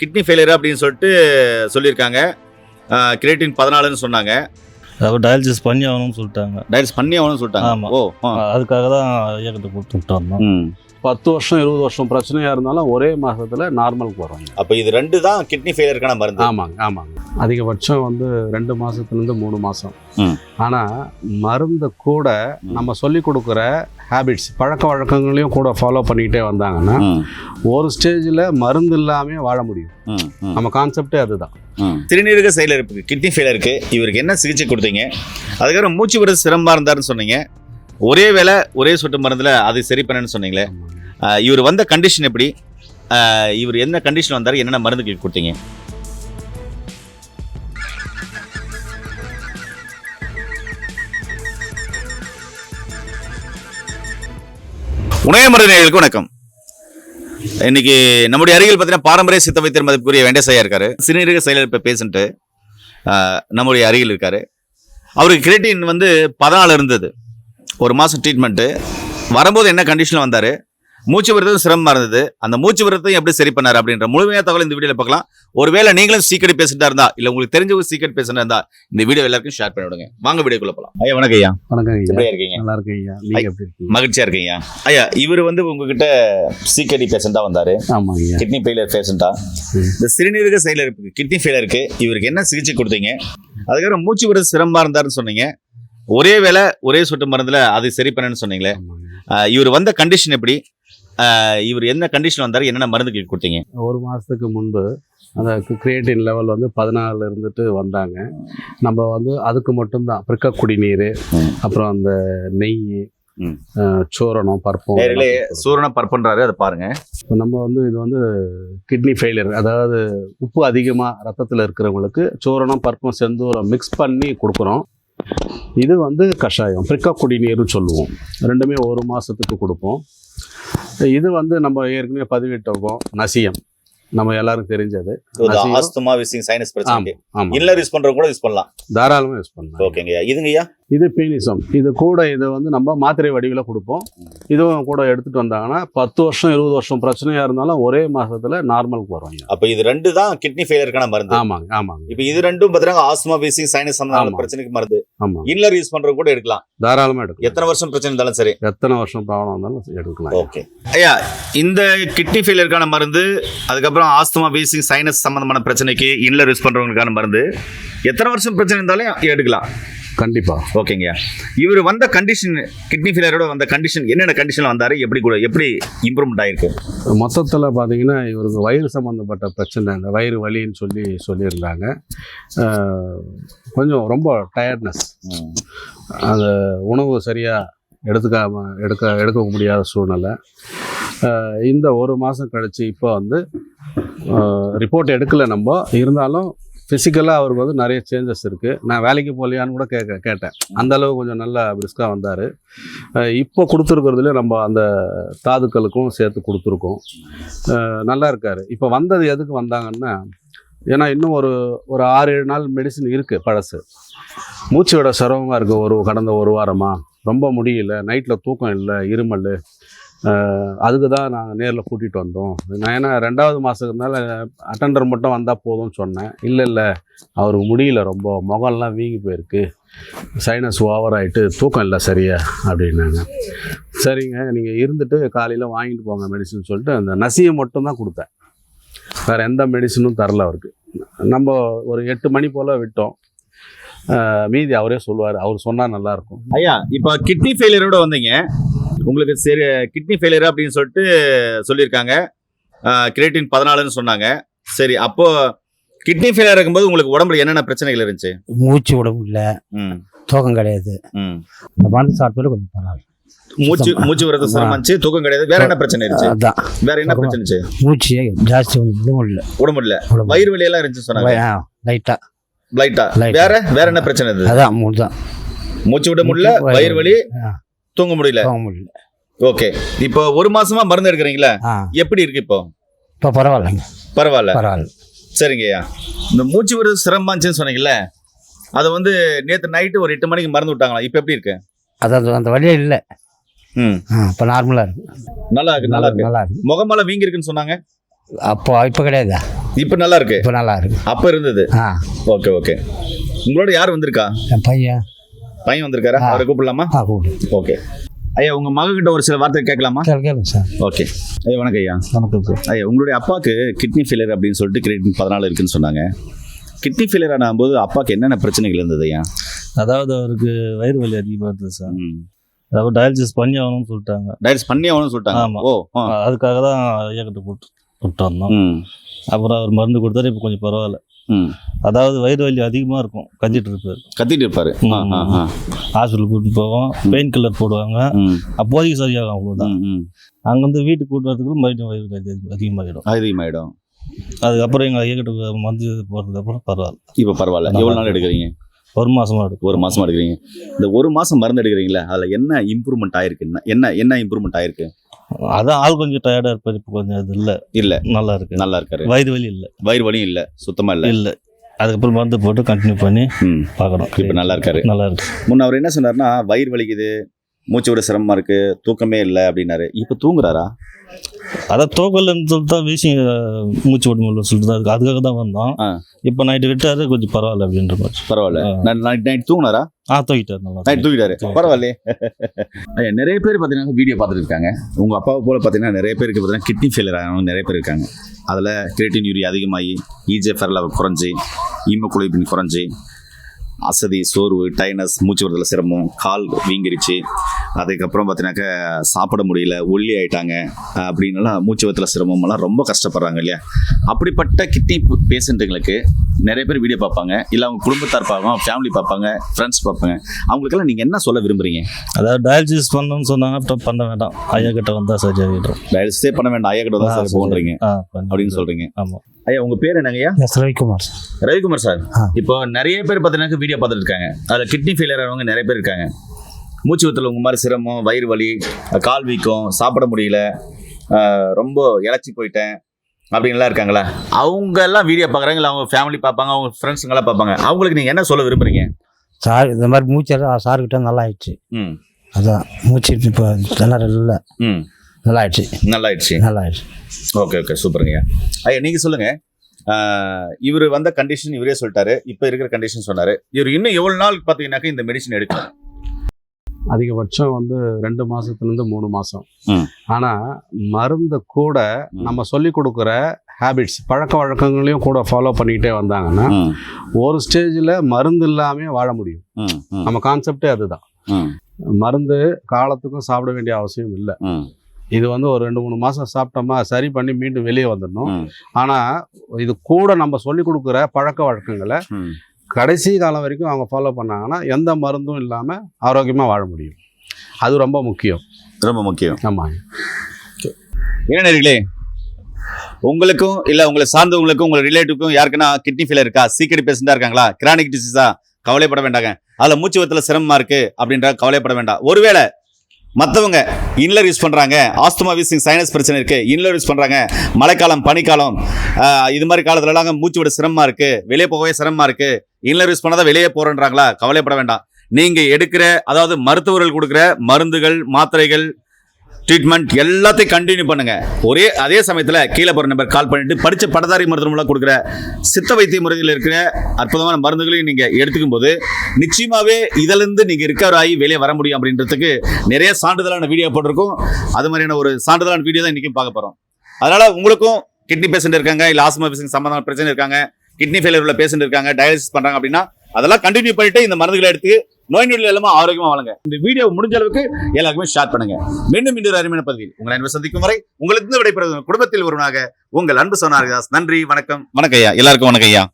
Kidney failure அப்படின்னு சொல்லிட்டு சொல்லியிருக்காங்க. கிரியேட்டின் பதினாலுன்னு சொன்னாங்க. அப்போ டயாலிசிஸ் பண்ணி ஆகணும்னு சொல்லிட்டாங்க. டயல்ஸ் பண்ணி ஆகணும்னு சொல்லிட்டாங்க. ஆமா. ஓ ஆ. அதுக்காக தான் இயக்கத்தை கொடுத்து விட்டு வந்தோம் ம். பத்து வருஷம் இருபது வருஷம் பிரச்சனையாக இருந்தாலும் ஒரே மாதத்தில் நார்மலுக்கு வரோங்க அப்போ இது ரெண்டு தான் கிட்னி ஃபெயிலியருக்கான மருந்து. ஆமாங்க ஆமாங்க. அதிகபட்சம் வந்து ரெண்டு மாதத்துலேருந்து மூணு மாதம். ஆனால் மருந்து கூட நம்ம சொல்லி கொடுக்குற ஹேபிட்ஸ் பழக்க வழக்கங்களையும் கூட ஃபாலோ பண்ணிக்கிட்டே வந்தாங்கன்னா ஒரு ஸ்டேஜில் மருந்து இல்லாமல் வாழ முடியும். நம்ம கான்செப்டே அதுதான். ம். சிறுநீரக செயலிழப்புக்கு கிட்னி ஃபெயிலியருக்கு இவருக்கு என்ன சிகிச்சை கொடுத்தீங்க? அதுக்கப்புறம் மூச்சு விடுறது சிரமமாக இருந்தாருன்னு சொன்னீங்க. ஒரே வேளை ஒரே சொட்டு மருந்தில் அது சரி பண்ணேன்னு சொன்னீங்களே. இவர் வந்த கண்டிஷன் எப்படி? இவர் என்ன கண்டிஷன் வந்தார் என்னென்ன மருந்துகள் கொடுத்தீங்க? உணய வணக்கம். இன்னைக்கு நம்முடைய அருகில் பார்த்தீங்கன்னா பாரம்பரிய சித்த வைத்தியர் மதிப்புக்குரிய வெண்டேசையா இருக்காரு. சிறுநீரக செயலிழப்பு பேஷண்ட்டு நம்முடைய அருகில் இருக்காரு. அவருக்கு கிரேட்டின் வந்து பதினாலு இருந்தது. ஒரு மாதம் ட்ரீட்மெண்ட்டு வரும்போது என்ன கண்டிஷனில் வந்தார்? மூச்சு விடுறதும் சிரமமாக இருந்தது. அந்த மூச்சு விடுறதையும் எப்படி சரி பண்ணார் அப்படின்ற முழுமையான தகவல் இந்த வீடியோவில் பார்க்கலாம். ஒருவேளை நீங்களும் சீக்கிரம் பேசிட்டா இருந்தா இல்லை உங்களுக்கு தெரிஞ்சவங்க சீக்கிரம் பேசிட்டா இருந்தா இந்த வீடியோ எல்லாருக்கும் ஷேர் பண்ணி விடுங்க. வாங்க வீடியோக்குள்ள போகலாம் ஐயா வணக்கம் ஐயா. வணக்கம் எப்படியா இருக்கீங்க? நல்லா இருக்கீங்க? மகிழ்ச்சியா இருக்கீங்க ஐயா. இவர் வந்து உங்ககிட்ட சிகடி பேஷண்டா வந்தாரு. கிட்னி ஃபெயிலியர் பேஷண்டா. இந்த சிறுநீரக செயலிழப்புக்கு கிட்னி ஃபெயிலியருக்கு இவருக்கு என்ன சிகிச்சை கொடுத்தீங்க? அதுக்கப்புறம் மூச்சு விடுறது சிரமமா இருந்தாருன்னு சொன்னீங்க. ஒரே வேளை ஒரே சொட்டு மருந்துல அது சரி பண்ணேன்னு சொன்னீங்களே. இவர் வந்த கண்டிஷன் எப்படி? இவர் என்ன கண்டிஷன் வந்தாரு? என்னென்ன மருந்துகள் கொடுத்தீங்க? ஒரு மாதத்துக்கு முன்பு அந்த கிரியேட்டின் லெவல் வந்து பதினாலில் இருந்துட்டு வந்தாங்க. நம்ம வந்து அதுக்கு மட்டும்தான். பிரிக்க குடிநீர். அப்புறம் அந்த நெய் சூரணம் பருப்பம் நேரிலே சூரண பர்பன்றாரு அதை பாருங்க. இப்போ நம்ம வந்து இது வந்து கிட்னி ஃபெயிலியர் அதாவது உப்பு அதிகமாக ரத்தத்தில் இருக்கிறவங்களுக்கு சூரணம் பருப்பம் செந்தூரம் மிக்ஸ் பண்ணி கொடுக்குறோம். இது வந்து கஷாயம் பிரிக்க குடிநீர்னு சொல்லுவோம். ரெண்டுமே ஒரு மாதத்துக்கு கொடுப்போம். இது வந்து நம்ம ஏற்கனவே பதிவிட்டிருக்கோம். நசியம். நம்ம எல்லாருக்கும் தெரிஞ்சது. ஆஸ்துமா விசிங் சைனஸ் பிரச்சனை இன்னர் யூஸ் பண்றவங்க கூட யூஸ் பண்ணலாம். தாராளமாக யூஸ் பண்ணலாம். ஓகேங்க இதுங்கய்யா? இது பீனிசம் இது கூட இது வந்து நம்ம மாத்திரை வடிவில் கொடுப்போம். இதுவும் கூட எடுத்துட்டு வந்தாங்கன்னா பத்து வருஷம் இருபது வருஷம் பிரச்சனையாக இருந்தாலும் ஒரே மாசத்துல நார்மலுக்கு ஐயா. அப்ப இது ரெண்டு தான் கிட்னி ஃபெயிலியருக்கான மருந்து. ஆமாங்க ஆமாங்க. இப்ப இது ரெண்டும் பாத்தீங்கன்னா ஆஸ்துமா விசிங் சைனஸ் சம்பந்தமான ஆமா. பிரச்சனைக்கு மருந்து. ஆமாம் இன்னர் யூஸ் பண்றவங்க கூட எடுக்கலாம். தாராளமாக எடுக்கலாம். எத்தனை வருஷம் பிரச்சனை இருந்தாலும் சரி. எத்தனை வருஷம் ப்ராப்ளம் இருந்தாலும் எடுக்கலாம். ஓகே. ஐயா இந்த கிட்னி ஃபெயிலியருக்கான மருந்து அதுக்கப்புறம் ஆஸ்துமா வீசிங் சைனஸ் சம்பந்தமான பிரச்சனைக்கு இன்னர் யூஸ் பண்றவங்களுக்கான மருந்து எத்தனை வருஷம் பிரச்சனை இருந்தாலும் எடுக்கலாம். கண்டிப்பா. ஓகேங்க இவர் வந்த கண்டிஷன் கிட்னி ஃபெயிலியரோட வந்த கண்டிஷன் என்னென்ன கண்டிஷன்ல வந்தாரு? எப்படி கூட எப்படி இம்ப்ரூவ்மெண்ட் ஆயிருக்கு? மொத்தத்தில் பார்த்தீங்கன்னா இவருக்கு வயிறு சம்மந்தப்பட்ட பிரச்சனை இந்த வயிறு வலின்னு சொல்லி சொல்லியிருந்தாங்க. கொஞ்சம் ரொம்ப டயர்ட்னஸ் அந்த உணவு சரியாக எடுத்துக்காம எடுக்க எடுக்க முடியாத சூழ்நிலை. இந்த ஒரு மாதம் கழிச்சு இப்போ வந்து ரிப்போர்ட் எடுக்கலை நம்ம. இருந்தாலும் ஃபிசிக்கலாக அவருக்கு வந்து நிறைய சேஞ்சஸ் இருக்குது நான் வேலைக்கு போகலையான்னு கூட கேட்க கேட்டேன். அந்தளவு கொஞ்சம் நல்லா பிரிஸ்காக வந்தார். இப்போ கொடுத்துருக்கிறதுல நம்ம அந்த தாதுக்களுக்கும் சேர்த்து கொடுத்துருக்கோம். நல்லா இருக்கார். இப்போ வந்தது எதுக்கு வந்தாங்கன்னா ஏன்னா இன்னும் ஒரு ஒரு ஆறு ஏழு நாள் மெடிசின் இருக்குது பழசு. மூச்சு விட சிரமமாக இருக்குது ஒரு கடந்த ஒரு வாரமாக ரொம்ப முடியல. நைட்டில் தூக்கம் இல்லை இருமல். அதுக்கு தான் நாங்கள் நேரில் கூட்டிகிட்டு வந்தோம். நான் ஏன்னா ரெண்டாவது மாதத்துக்குனால அட்டண்டர் மட்டும் வந்தால் போதும்னு சொன்னேன். இல்லை இல்லை அவருக்கு முடியல ரொம்ப. முகம்லாம் வீங்கி போயிருக்கு. சைனஸ் ஓவர் ஆகிட்டு தூக்கம் இல்லை சரியா அப்படின்னாங்க. சரிங்க நீங்கள் இருந்துட்டு காலையில் வாங்கிட்டு போங்க மெடிசன் சொல்லிட்டு அந்த நசியை மட்டும் தான் கொடுத்தேன். வேறு எந்த மெடிசனும் தரல அவருக்கு. நம்ம ஒரு எட்டு மணி போல் விட்டோம். மீதி அவரே சொல்லுவார். அவர் சொன்னால் நல்லாயிருக்கும் ஐயா இப்போ கிட்னி ஃபெயிலியரோட வந்தீங்க. உங்களுக்கு சரி கிட்னி ஃபெயிலியர் அப்படின்னு சொல்லிட்டு சொல்லியிருக்காங்க. கிரியேட்டின் பதினாலுன்னு சொன்னாங்க. சரி அப்போ கிட்னி ஃபெயிலியர் இருக்கும்போது உங்களுக்கு உடம்புல என்னென்ன பிரச்சனைகள் இருந்துச்சு? மூச்சு முடியல ம். தூக்கம் கிடையாது. ம். இந்த மருந்து சாப்பிட்டு கொஞ்சம் பரவாயில்ல. மூச்சு மூச்சு விடுறது சிரமம் இருந்துச்சு தூக்கம் கிடையாது. வேற என்ன பிரச்சனை இருந்துச்சு? அதான். வேற என்ன பிரச்சனை இருந்துச்சு? மூச்சு ஜாஸ்தி உடம்பு இல்ல. விட முடியல. வயிறு வலி எல்லாம் இருந்துச்சு சொன்னாங்க. லைட்டா லைட்டா. வேற? வேற என்ன பிரச்சனை இருந்தது அதான் மூணு தான் மூச்சு விட முடியல வயிறு வலி. தூங்க முடியல. தூங்க முடியல. ஓகே. இப்போ ஒரு மாசமா மருந்து எடுக்கிறீங்களா? எப்படி இருக்கு இப்போ? இப்போ பரவாயில்லைங்க. பரவாயில்ல. பரவாயில்ல. சரிங்கய்யா இந்த மூச்சு விடுறது சிரமமா இருந்துச்சுன்னு சொன்னீங்கல்ல? அதை வந்து நேத்து நைட்டு ஒரு எட்டு மணிக்கு மறந்து விட்டாங்களா? இப்போ எப்படி இருக்கு? அதான் அந்த வழியே இல்லை. ம். இப்போ நார்மலாக இருக்கு. நல்லா இருக்கு நல்லா இருக்கு. நல்லா இருக்கு. முகமெல்லாம் வீங்கி இருக்குன்னு சொன்னாங்க? அப்போ இப்போ கிடையாதா. இப்போ நல்லா இருக்கு. இப்போ நல்லா இருக்கு. அப்ப இருந்தது. ஆ. Okay okay. உங்களோட யார் வந்திருக்கா? என் பையன். பையன் வந்திருக்காரா. அவரை கூப்பிடலாமா? ஓகே. ஐயா உங்க மகன்கிட்ட ஒரு சில வார்த்தை கேட்கலாமா? கேளுங்க சார். ஓகே. ஐயா வணக்கம் ஐயா. வணக்கம் சார். ஐயா உங்களுடைய அப்பாவுக்கு கிட்னி ஃபெயிலியர் அப்படின்னு சொல்லிட்டு கிரெடிட் பதினாலு இருக்குன்னு சொன்னாங்க. கிட்னி ஃபெயிலியர் ஆகும்போது அப்பாவுக்கு என்னென்ன பிரச்சனைகள் இருந்தது ஐயா? அதாவது அவருக்கு வயிறு வலி அதிகமாக இருந்தது சார். அதாவது டயாலிசிஸ் பண்ணி ஆகணும்னு சொல்லிட்டாங்க. டயட்ஸ் பண்ணி ஆகணும்னு சொல்லிட்டாங்க. ஆமா. ஓ. அதுக்காக தான் ஐயாக்கிட்ட போட்டு விட்டு வந்தோம் அப்புறம் அவர் மருந்து கொடுத்தாரு இப்போ கொஞ்சம் பரவாயில்ல. அதாவது வயிறு வலி அதிகமாக இருக்கும். கத்திட்டு இருப்பார். கத்திட்டு இருப்பாரு. ஆ, ஆ, ஆ. ஹாஸ்பிட்டல் கூட்டிட்டு போவோம். பெயின் கில்லர் போடுவாங்க. அப்போதைக்கு சரியாகும் அவ்வளோதான். அங்கேருந்து வீட்டுக்கு கூட்டு வரதுக்குள்ள மறுபடியும் வயிறு வலி அதிக- அதிகமாகிடும் அதிகமாயிடும். அதுக்கப்புறம் எங்கள் ஐயாக்கிட்ட மருந்து போகிறதுக்கப்புறம் பரவாயில்ல. இப்போ பரவாயில்ல. எவ்வளவு நாள் எடுக்கிறீங்க? ஒரு மாசமா எடுக்கும். ஒரு மாசமா எடுக்கிறீங்க. இந்த ஒரு மாசம் மருந்து எடுக்கிறீங்களா அதுல என்ன இம்ப்ரூவ்மெண்ட் ஆயிருக்கு? என்ன என்ன இம்ப்ரூவ்மெண்ட் ஆயிருக்கு? அதான் ஆள் கொஞ்சம் டயர்டாக இருப்பார் இப்போ கொஞ்சம் இது இல்லை. இல்ல. நல்லா இருக்கு. நல்லா இருக்காரு. வயிறு வலி இல்லை. வயிறு வலியும் இல்ல சுத்தமா இல்ல. இல்லை. அதுக்கப்புறம் மருந்து போட்டு கண்டினியூ பண்ணி பார்க்கணும். இப்ப நல்லா இருக்காரு. நல்லா இருக்கு. முன்ன அவர் என்ன சொன்னாருன்னா வயிறு வலிக்குது மூச்சு விட சிரமமா இருக்கு தூக்கமே இல்லை அப்படின்னாரு. இப்போ தூங்குறாரா? அதான் தூக்கலன்னு சொல்லிட்டு தான் வீசி மூச்சு விட முடியல சொல்லிட்டு தான் இருக்கு. அதுக்காக தான் வந்தோம். இப்போ நைட்டு விட்டாரு கொஞ்சம் பரவாயில்ல அப்படின்ற மாதிரி. பரவாயில்ல. ஆ. Night night தூங்குனாரா? ஆ தூக்கிட்டாரு நல்லா நைட் தூக்கிட்டாரு. பரவாயில்லையே. ஐயா நிறைய பேர் பார்த்தீங்கன்னா வீடியோ பார்த்துட்டு இருக்காங்க உங்க அப்பாவை போல பார்த்தீங்கன்னா நிறைய பேருக்கு பார்த்தீங்கன்னா கிட்னி ஃபெயிலியர் ஆனவங்க நிறைய பேர் இருக்காங்க. அதில் கிரேட்டின் யூரி அதிகமாகி இஜேஃபர் லெவல் குறைஞ்சி ஈமோகுளோபின் குறைஞ்சி அசதி சோர்வு டைனஸ் மூச்சு வரதுல சிரமம் கால் வீங்கிருச்சு. அதுக்கப்புறம் பார்த்தீங்கன்னாக்கா சாப்பிட முடியல ஒல்லி ஆயிட்டாங்க அஹ் மூச்சு வரத்துல சிரமம் எல்லாம் ரொம்ப கஷ்டப்படுறாங்க இல்லையா? அப்படிப்பட்ட கிட்னி பேஷண்ட்டுங்களுக்கு நிறைய பேர் வீடியோ பார்ப்பாங்க. இல்லை அவங்க குடும்பத்தார் பார்ப்பாங்க ஃபேமிலி பார்ப்பாங்க ஃப்ரெண்ட்ஸ் பார்ப்பாங்க. அவங்களுக்கெல்லாம் நீங்கள் என்ன சொல்ல விரும்புறீங்க? அதாவது டயாலிசிஸ் பண்ணணும்னு சொன்னாங்க பண்ண வேண்டாம். ஐயா கிட்ட வந்தால் சரியாகிடும் டயல்ஸே பண்ண வேண்டாம். ஐயா கிட்ட தான் சார் போன்றீங்க அப்படின்னு சொல்றீங்க. ஆமாம் ஐயா உங்க பேர் என்னங்க ஐயா? ரவிக்குமார் சார். ரவிக்குமார் சார். இப்போ நிறைய பேர் பார்த்தீங்கன்னா வீடியோ பார்த்துட்டு இருக்காங்க. அதில் கிட்னி ஃபெயிலியர் ஆனவங்க நிறைய பேர் இருக்காங்க. மூச்சு வித்துல உங்க மாதிரி சிரமம் வயிறு வலி கால் வீக்கம் சாப்பிட முடியல. ரொம்ப இழைச்சி போயிட்டேன். அப்படின்லாம் இருக்காங்களா? அவங்க எல்லாம் வீடியோ பார்க்குறாங்க இல்லை அவங்க ஃபேமிலி பார்ப்பாங்க அவங்க ஃப்ரெண்ட்ஸுங்கெல்லாம் பார்ப்பாங்க. அவங்களுக்கு நீங்கள் என்ன சொல்ல விரும்புறீங்க? சார் இந்த மாதிரி மூச்செல்லாம் சார்கிட்ட நல்லா ஆயிடுச்சு ம். அதான் மூச்சு இப்போ நல்லா இல்லை. ம். நல்லா ஆயிடுச்சு நல்லா ஆயிடுச்சு நல்லா ஆயிடுச்சு ஓகே ஓகே சூப்பருங்க ஐயா நீங்கள் சொல்லுங்கள் இவர் வந்த கண்டிஷன் இவரே சொல்லிட்டாரு. இப்போ இருக்கிற கண்டிஷன் சொன்னார். இவர் இன்னும் எவ்வளோ நாள் பார்த்தீங்கன்னாக்கா இந்த மெடிசன் எடுக்கும் அதிகபட்சம் வந்து ரெண்டு மாசத்துலேருந்து மூணு மாதம். ஆனால் மருந்து கூட. நம்ம சொல்லி கொடுக்குற ஹேபிட்ஸ் பழக்க வழக்கங்களையும் கூட ஃபாலோ பண்ணிக்கிட்டே வந்தாங்கன்னா ஒரு ஸ்டேஜில் மருந்து இல்லாமல் வாழ முடியும். நம்ம கான்செப்டே அதுதான். மருந்து காலத்துக்கும் சாப்பிட வேண்டிய அவசியம் இல்லை. இது வந்து ஒரு ரெண்டு மூணு மாதம் சாப்பிட்டோமா சரி பண்ணி மீண்டும் வெளியே வந்துடணும். ஆனால் இது கூட நம்ம சொல்லி கொடுக்குற பழக்க வழக்கங்களை கடைசி காலம் வரைக்கும் அவங்க ஃபாலோ பண்ணாங்கன்னா எந்த மருந்தும் இல்லாமல் ஆரோக்கியமாக வாழ முடியும். அது ரொம்ப முக்கியம். ரொம்ப முக்கியம். ஆமாம் நேர்களே உங்களுக்கும் இல்ல உங்களை சார்ந்தவங்களுக்கும் உங்க ரிலேட்டிவ்க்கும் யாருக்குன்னா கிட்னி ஃபெயிலியர் இருக்கா? சீக்கிரம் பேஷண்டா இருக்காங்களா? கிரானிக் டிசீஸா கவலைப்பட வேண்டாங்க. அதுல மூச்சு வத்துல சிரமமா இருக்கு அப்படின்ற கவலைப்பட வேண்டாம் ஒருவேளை மற்றவங்க இன்லர் யூஸ் பண்ணுறாங்க ஆஸ்துமா வீசிங் சைனஸ் பிரச்சனை இருக்குது இன்லர் யூஸ் பண்ணுறாங்க மழைக்காலம் பனிக்காலம் இது மாதிரி காலத்துலலாம் மூச்சு விட சிரமமாக இருக்குது வெளியே போகவே சிரமமாக இருக்குது இன்லர் யூஸ் பண்ணாதான் வெளியே போகிறேன்றாங்களா கவலைப்பட வேண்டாம். நீங்கள் எடுக்கிற அதாவது மருத்துவர்கள் கொடுக்குற மருந்துகள் மாத்திரைகள் ட்ரீட்மெண்ட் எல்லாத்தையும் கண்டினியூ பண்ணுங்க. ஒரே அதே சமயத்தில் கீழே போகிற நம்பர் கால் பண்ணிட்டு படித்த பட்டதாரி மூலம் கொடுக்குற சித்த வைத்திய முறையில் இருக்கிற அற்புதமான மருந்துகளையும் நீங்கள் எடுத்துக்கும் போது நிச்சயமாகவே இதிலிருந்து நீங்கள் ரிக்கவர் ஆகி வெளியே வர முடியும் அப்படின்றதுக்கு நிறைய சான்றிதழான வீடியோ போட்டிருக்கோம். அது மாதிரியான ஒரு சான்றிதழான வீடியோ தான் இன்றைக்கும் பார்க்க போகிறோம் அதனால் உங்களுக்கும் கிட்னி பேஷண்ட் இருக்காங்க இல்லை ஆஸ்மா பேஷண்ட் சம்மந்தமான பிரச்சனை இருக்காங்க கிட்னி ஃபெயிலியர் உள்ள பேஷண்ட் இருக்காங்க டயாலிசிஸ் பண்ணுறாங்க அப்படின்னா அதெல்லாம் கண்டினியூ பண்ணிட்டு இந்த மருந்துகளை எடுத்து நோய் நொடிகள் எல்லாமே ஆரோக்கியமாக வாழுங்க. இந்த வீடியோ முடிஞ்ச அளவுக்கு எல்லாருக்குமே ஷேர் பண்ணுங்க. மீண்டும் இன்னொரு அருமையான பதவியில் உங்களை அன்பு சந்திக்கும் வரை உங்களுக்கு விடைபெறுவது குடும்பத்தில் ஒருவனாக உங்கள் அன்பு சொன்னார் நன்றி வணக்கம். வணக்கம் ஐயா. எல்லாருக்கும் வணக்கம் ஐயா.